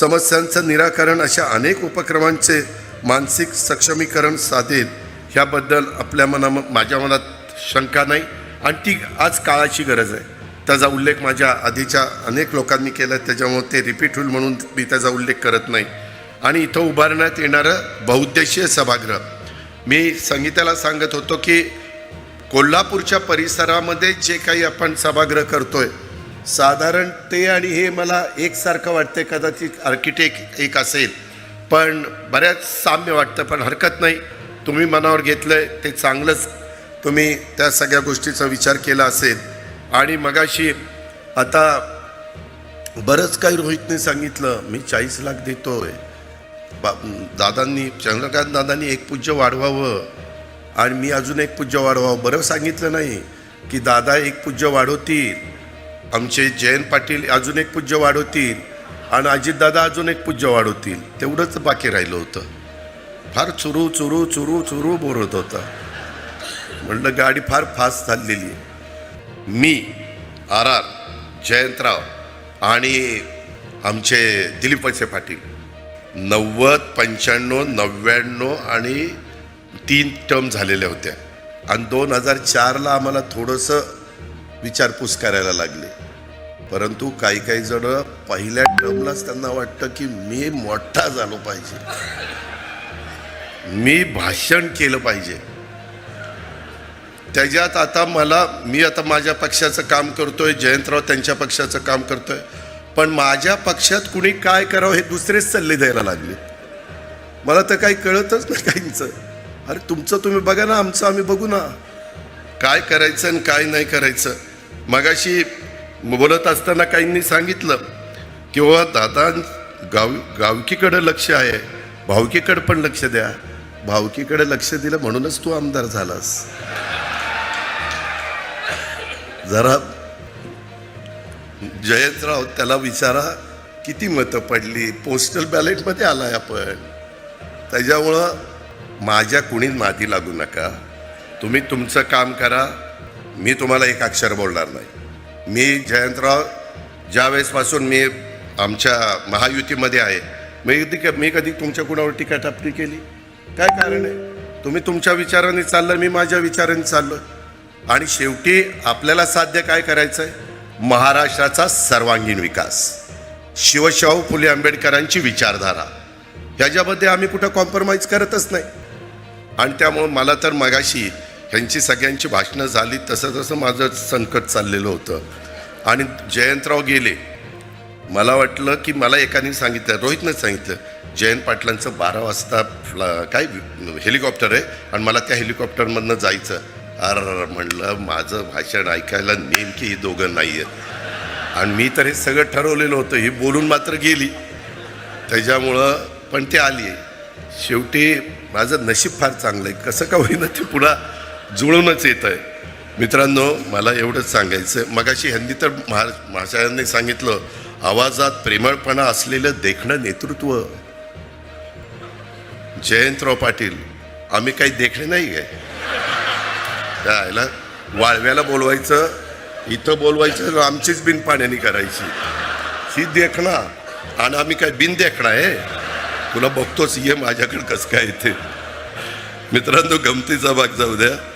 समस्यांचं निराकरण अशा अनेक उपक्रमांचे मानसिक सक्षमीकरण साधेल ह्याबद्दल आपल्या मना माझ्या मनात शंका नाही. आणि ती आज काळाची गरज आहे. त्याचा उल्लेख माझ्या आधीच्या अनेक लोकांनी केला त्याच्यामुळे ते रिपीट होईल म्हणून मी त्याचा उल्लेख करत नाही. आणि इथं उभारण्यात येणारं बहुउद्देशीय सभागृह. मी संगीताला सांगत होतो की कोल्हापूरच्या परिसरामध्ये जे काही आपण सभागृह करतो आहे साधारण ते आणि हे मला एकसारखं वाटतं कदाचित आर्किटेक्ट एक असेल. पण बऱ्याच साम्य वाटतं पण हरकत नाही. तुम्ही मनावर घेतलंय ते चांगलंच. तुम्ही त्या सगळ्या गोष्टीचा विचार केला असेल. आणि मगाशी आता बरंच काही रोहितने सांगितलं मी चाळीस लाख देतो आहे बा दादांनी चंद्रकांत दादांनी एक पूज्य वाढवावं. आणि मी अजून एक पूज्य वाढवावं. बरं सांगितलं नाही की दादा एक पूज्य वाढवतील. आमचे जयंत पाटील अजून एक पूज्य वाढवतील आणि अजितदादा अजून एक पूज्य वाढवतील तेवढंच बाकी राहिलं होतं. फार चुरू चुरू चुरू चुरू बोलत होता. म्हणलं गाडी फार फास्ट चाललेली आहे. मी आर आर जयंतराव आणि आमचे दिलीप पाटील नव्वद पंच्याण्णव नव्याण्णव आणि तीन टर्म झालेल्या होत्या. आणि दोन हजार चारला आम्हाला थोडंसं विचारपूस करायला लागले. परंतु काही काही जण पहिल्या टर्मलाच त्यांना वाटतं की मी मोठा झालो पाहिजे. मी भाषण केलं पाहिजे. त्याच्यात आता मला मी आता माझ्या पक्षाचं काम करतोय जयंतराव त्यांच्या पक्षाचं काम करतोय. पण माझ्या पक्षात कुणी काय करावं हे दुसरेच सल्ले द्यायला लागले. मला तर काही कळतच नाही काहींचं. अरे तुमचं तुम्ही बघा ना आमचं आम्ही बघू ना. काय करायचं आणि काय नाही करायचं. मगाशी बोलत असताना काहींनी सांगितलं किंवा दादा गाव गावकीकडं लक्ष आहे. भावकीकडं पण लक्ष द्या. भावकीकडे लक्ष दिलं म्हणूनच तू आमदार झालास. जरा जयंतराव त्याला विचारा किती मतं पडली? पोस्टल बॅलेटमध्ये आलाय आपण. त्याच्यामुळं माझ्या कुणी माती लागू नका. तुम्ही तुमचं काम करा. मी तुम्हाला एक अक्षर बोलणार नाही. मी जयंतराव ज्या वेळेसपासून मी आमच्या महायुतीमध्ये आहे मी कधी मी कधी तुमच्या कुणावर टीका टापणी केली? काय कारण आहे? तुम्ही तुमच्या विचाराने चाललं मी माझ्या विचाराने चाललो. आणि शेवटी आपल्याला साध्य काय करायचं आहे महाराष्ट्राचा सर्वांगीण विकास. शिवशाहू फुले आंबेडकरांची विचारधारा. ह्याच्यामध्ये आम्ही कुठं कॉम्प्रोमाइज करतच नाही. आणि त्यामुळं मला तर मगाशी ह्यांची सगळ्यांची भाषणं झाली तसं तसं माझं संकट चाललेलं होतं. आणि जयंतराव गेले. मला वाटलं की मला एकाने सांगितलं रोहितनं सांगितलं जयंत पाटलांचं बारा वाजता फ्ला काय हेलिकॉप्टर आहे? आणि मला त्या हेलिकॉप्टरमधनं जायचं. अर म्हणलं माझं भाषण ऐकायला नेमकी ही दोघं नाही आहेत आणि मी तर हे सगळं ठरवलेलं होतं ही बोलून मात्र गेली. त्याच्यामुळं पण ते आली. शेवटी माझं नशीब फार चांगलं आहे. कसं का होईना ते पुन्हा जुळूनच येत आहे. मित्रांनो मला एवढंच सांगायचं मगाशी ह्यांनी तर महा महाशयांनी सांगितलं आवाजात प्रेमळपणा असलेलं देखणं नेतृत्व. जयंतराव पाटील आम्ही काही देखणे नाही आहे. त्याला वाळव्याला बोलवायचं इथं बोलवायचं आमचीच बिन पाण्याने करायची. ही देखणा आणि आम्ही काय बिन देखणा आहे? तुला बघतोच ये माझ्याकडे कसं काय येते. मित्रांनो गमतीचा भाग जाऊ द्या.